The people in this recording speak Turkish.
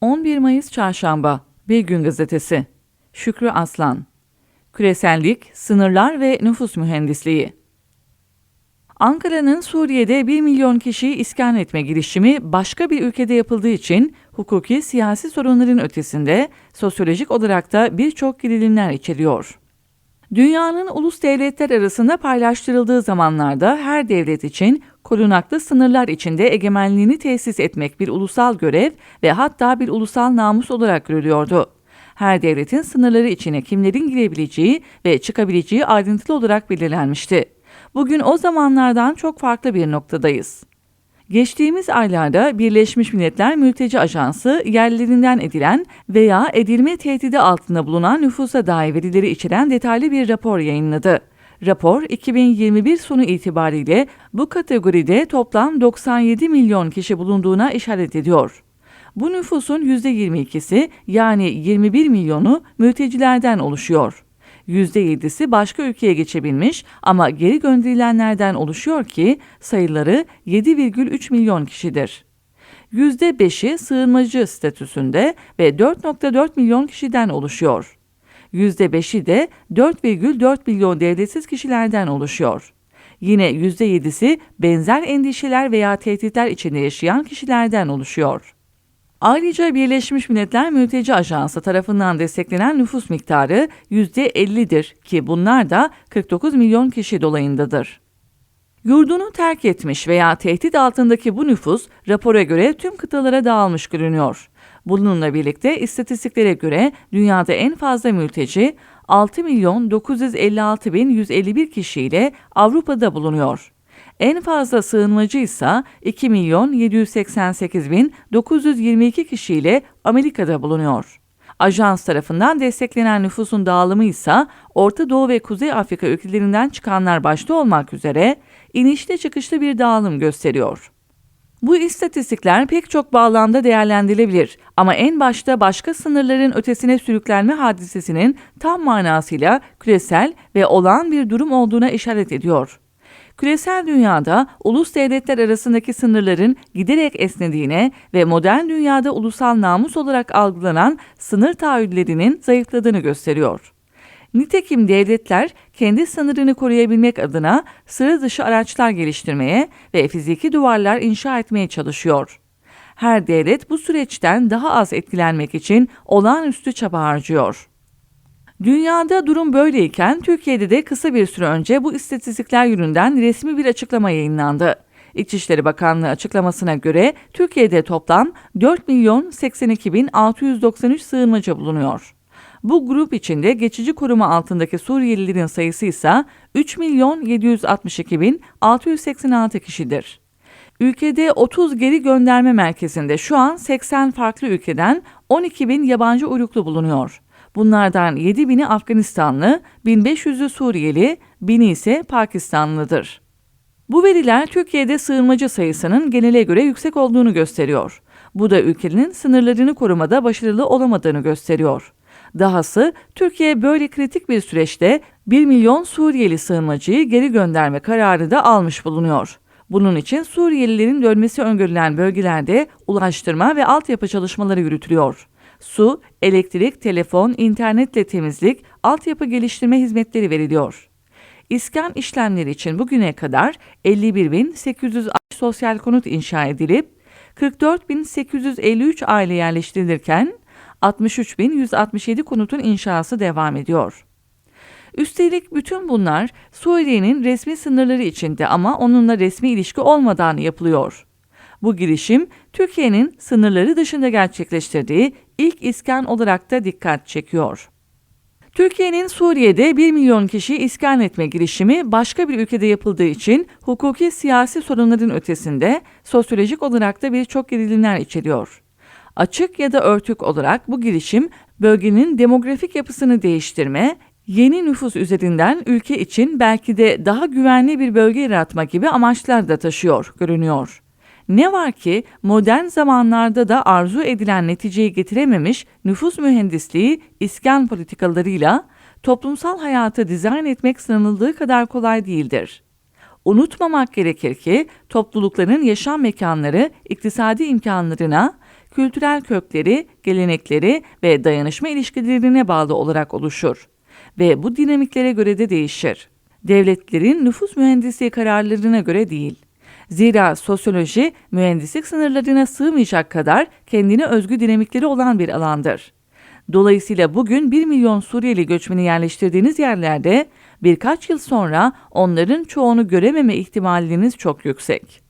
11 Mayıs Çarşamba Bir Gün Gazetesi. Şükrü Aslan. Küresellik, Sınırlar ve Nüfus Mühendisliği. Ankara'nın Suriye'de 1 milyon kişiyi iskan etme girişimi başka bir ülkede yapıldığı için hukuki siyasi sorunların ötesinde sosyolojik olarak da birçok gerilimler içeriyor. Dünyanın ulus devletler arasında paylaştırıldığı zamanlarda her devlet için korunaklı sınırlar içinde egemenliğini tesis etmek bir ulusal görev ve hatta bir ulusal namus olarak görülüyordu. Her devletin sınırları içine kimlerin girebileceği ve çıkabileceği ayrıntılı olarak belirlenmişti. Bugün o zamanlardan çok farklı bir noktadayız. Geçtiğimiz aylarda Birleşmiş Milletler Mülteci Ajansı yerlerinden edilen veya edilme tehdidi altında bulunan nüfusa dair verileri içeren detaylı bir rapor yayınladı. Rapor 2021 sonu itibariyle bu kategoride toplam 97 milyon kişi bulunduğuna işaret ediyor. Bu nüfusun %22'si yani 21 milyonu mültecilerden oluşuyor. %7'si başka ülkeye geçebilmiş ama geri gönderilenlerden oluşuyor ki sayıları 7,3 milyon kişidir. %5'i sığınmacı statüsünde ve 4,4 milyon kişiden oluşuyor. %5'i de 4,4 milyon devletsiz kişilerden oluşuyor. Yine %7'si benzer endişeler veya tehditler içinde yaşayan kişilerden oluşuyor. Ayrıca Birleşmiş Milletler Mülteci Ajansı tarafından desteklenen nüfus miktarı %50'dir ki bunlar da 49 milyon kişi dolayındadır. Yurdunu terk etmiş veya tehdit altındaki bu nüfus rapora göre tüm kıtalara dağılmış görünüyor. Bununla birlikte istatistiklere göre dünyada en fazla mülteci 6 milyon 956 bin 151 kişiyle Avrupa'da bulunuyor. En fazla sığınmacı ise 2 milyon 788 bin 922 kişiyle Amerika'da bulunuyor. Ajans tarafından desteklenen nüfusun dağılımı ise Orta Doğu ve Kuzey Afrika ülkelerinden çıkanlar başta olmak üzere inişli çıkışlı bir dağılım gösteriyor. Bu istatistikler pek çok bağlamda değerlendirilebilir ama en başta başka sınırların ötesine sürüklenme hadisesinin tam manasıyla küresel ve olağan bir durum olduğuna işaret ediyor. Küresel dünyada ulus devletler arasındaki sınırların giderek esnediğine ve modern dünyada ulusal namus olarak algılanan sınır taahhütlerinin zayıfladığını gösteriyor. Nitekim devletler kendi sınırını koruyabilmek adına sıra dışı araçlar geliştirmeye ve fiziki duvarlar inşa etmeye çalışıyor. Her devlet bu süreçten daha az etkilenmek için olağanüstü çaba harcıyor. Dünyada durum böyleyken Türkiye'de de kısa bir süre önce bu istatistikler yönünden resmi bir açıklama yayınlandı. İçişleri Bakanlığı açıklamasına göre Türkiye'de toplam 4 milyon 82 bin 693 sığınmacı bulunuyor. Bu grup içinde geçici koruma altındaki Suriyelilerin sayısı ise 3 milyon 762 bin 686 kişidir. Ülkede 30 geri gönderme merkezinde şu an 80 farklı ülkeden 12 bin yabancı uyruklu bulunuyor. Bunlardan 7 bini Afganistanlı, 1500'ü Suriyeli, 1000'i ise Pakistanlıdır. Bu veriler Türkiye'de sığınmacı sayısının genele göre yüksek olduğunu gösteriyor. Bu da ülkenin sınırlarını korumada başarılı olamadığını gösteriyor. Dahası Türkiye böyle kritik bir süreçte 1 milyon Suriyeli sığınmacıyı geri gönderme kararı da almış bulunuyor. Bunun için Suriyelilerin dönmesi öngörülen bölgelerde ulaştırma ve altyapı çalışmaları yürütülüyor. Su, elektrik, telefon, internetle temizlik, altyapı geliştirme hizmetleri veriliyor. İskan işlemleri için bugüne kadar 51.800 sosyal konut inşa edilip 44.853 aile yerleştirilirken 63.167 konutun inşası devam ediyor. Üstelik bütün bunlar Suriye'nin resmi sınırları içinde ama onunla resmi ilişki olmadan yapılıyor. Bu girişim Türkiye'nin sınırları dışında gerçekleştirdiği ilk iskan olarak da dikkat çekiyor. Türkiye'nin Suriye'de 1 milyon kişi iskan etme girişimi başka bir ülkede yapıldığı için hukuki siyasi sorunların ötesinde sosyolojik olarak da birçok gerilimler içeriyor. Açık ya da örtük olarak bu girişim bölgenin demografik yapısını değiştirme, yeni nüfus üzerinden ülke için belki de daha güvenli bir bölge yaratma gibi amaçlar da taşıyor görünüyor. Ne var ki modern zamanlarda da arzu edilen neticeyi getirememiş nüfus mühendisliği iskan politikalarıyla toplumsal hayatı dizayn etmek sanıldığı kadar kolay değildir. Unutmamak gerekir ki toplulukların yaşam mekanları iktisadi imkanlarına, kültürel kökleri, gelenekleri ve dayanışma ilişkilerine bağlı olarak oluşur ve bu dinamiklere göre de değişir. Devletlerin nüfus mühendisliği kararlarına göre değil. Zira sosyoloji mühendislik sınırlarına sığmayacak kadar kendine özgü dinamikleri olan bir alandır. Dolayısıyla bugün 1 milyon Suriyeli göçmeni yerleştirdiğiniz yerlerde birkaç yıl sonra onların çoğunu görememe ihtimaliniz çok yüksek.